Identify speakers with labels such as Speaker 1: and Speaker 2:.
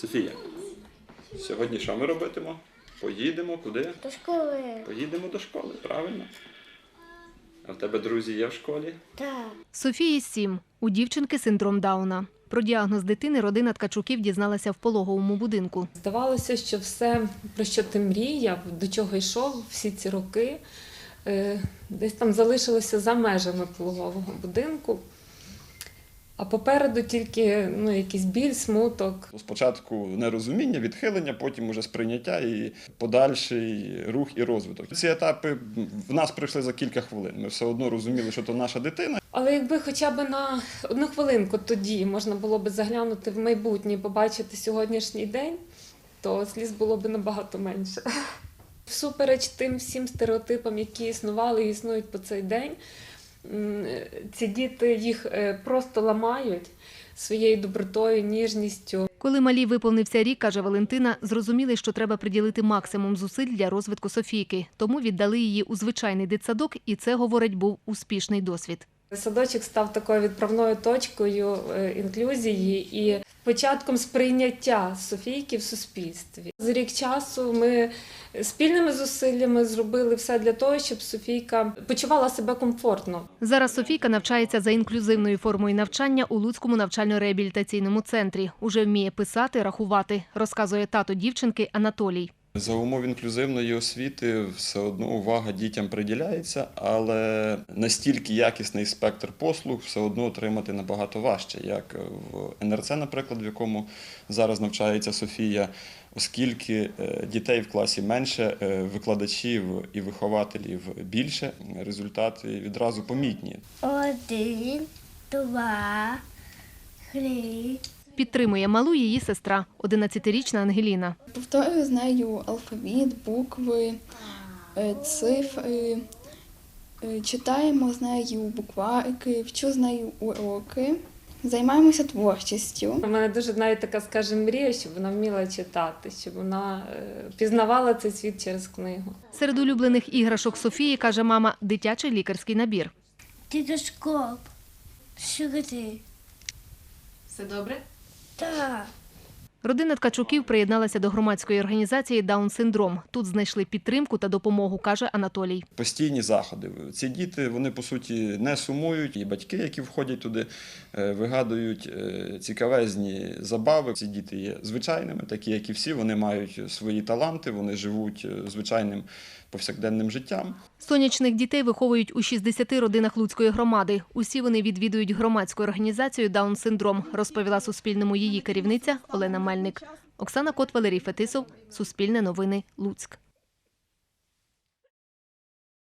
Speaker 1: Софія, сьогодні що ми робитимо? Поїдемо куди?
Speaker 2: До школи.
Speaker 1: Поїдемо до школи, правильно? А в тебе друзі є в школі?
Speaker 2: Так.
Speaker 3: Софії сім. У дівчинки синдром Дауна. Про діагноз дитини родина Ткачуків дізналася в пологовому будинку.
Speaker 4: Здавалося, що все, про що ти мріяв, до чого йшов всі ці роки, е, десь там залишилося за межами пологового будинку. А попереду тільки ну, якийсь біль, смуток.
Speaker 1: Спочатку нерозуміння, відхилення, потім уже сприйняття і подальший рух і розвиток. Ці етапи в нас прийшли за кілька хвилин. Ми все одно розуміли, що то наша дитина.
Speaker 4: Але якби хоча б на одну хвилинку тоді можна було б заглянути в майбутнє і побачити сьогоднішній день, то сліз було б набагато менше. Всупереч тим всім стереотипам, які існували і існують по цей день, ці діти їх е, просто ламають своєю добротою, ніжністю.
Speaker 3: Коли малій виповнився рік, каже Валентина, зрозуміли, що треба приділити максимум зусиль для розвитку Софійки. Тому віддали її у звичайний дитсадок, і це, говорить, був успішний досвід.
Speaker 4: Садочок став такою відправною точкою е, інклюзії і початком сприйняття Софійки в суспільстві. За рік часу ми спільними зусиллями зробили все для того, щоб Софійка почувала себе комфортно.
Speaker 3: Зараз Софійка навчається за інклюзивною формою навчання у Луцькому навчально-реабілітаційному центрі. Уже вміє писати, рахувати, розказує тато дівчинки Анатолій.
Speaker 1: За умов інклюзивної освіти все одно увага дітям приділяється, але настільки якісний спектр послуг все одно отримати набагато важче, як в НРЦ, наприклад, в якому зараз навчається Софія, оскільки е, дітей в класі менше, е, викладачів і вихователів більше, результати відразу помітні.
Speaker 2: Один, два, три.
Speaker 3: Підтримує малу її сестра, 11-річна Ангеліна.
Speaker 5: Повторюю з нею алфавіт, букви, е, цифри. Е, Читаємо з нею букварики, вчу з нею уроки. Займаємося творчістю.
Speaker 4: У мене дуже навіть така, скажімо, мрія, щоб вона вміла читати, щоб вона е, пізнавала цей світ через книгу.
Speaker 3: Серед улюблених іграшок Софії, каже мама, дитячий лікарський набір.
Speaker 2: Дідоскоп. Сюди.
Speaker 6: Все добре?
Speaker 2: Так.
Speaker 3: Родина Ткачуків приєдналася до громадської організації Даун-синдром. Тут знайшли підтримку та допомогу, каже Анатолій.
Speaker 1: постійні заходи. Ці діти вони по суті не сумують, і батьки, які входять туди, е, вигадують е, цікавезні забави. Ці діти є звичайними, такі як і всі. Вони мають свої таланти, вони живуть е, звичайним повсякденним життям.
Speaker 3: Сонячних дітей виховують у 60 родинах Луцької громади. Усі вони відвідують громадську організацію Даун-синдром, розповіла Суспільному її керівниця Олена Мельник. Оксана Кот, Валерій Фетисов, Суспільне новини, Луцьк.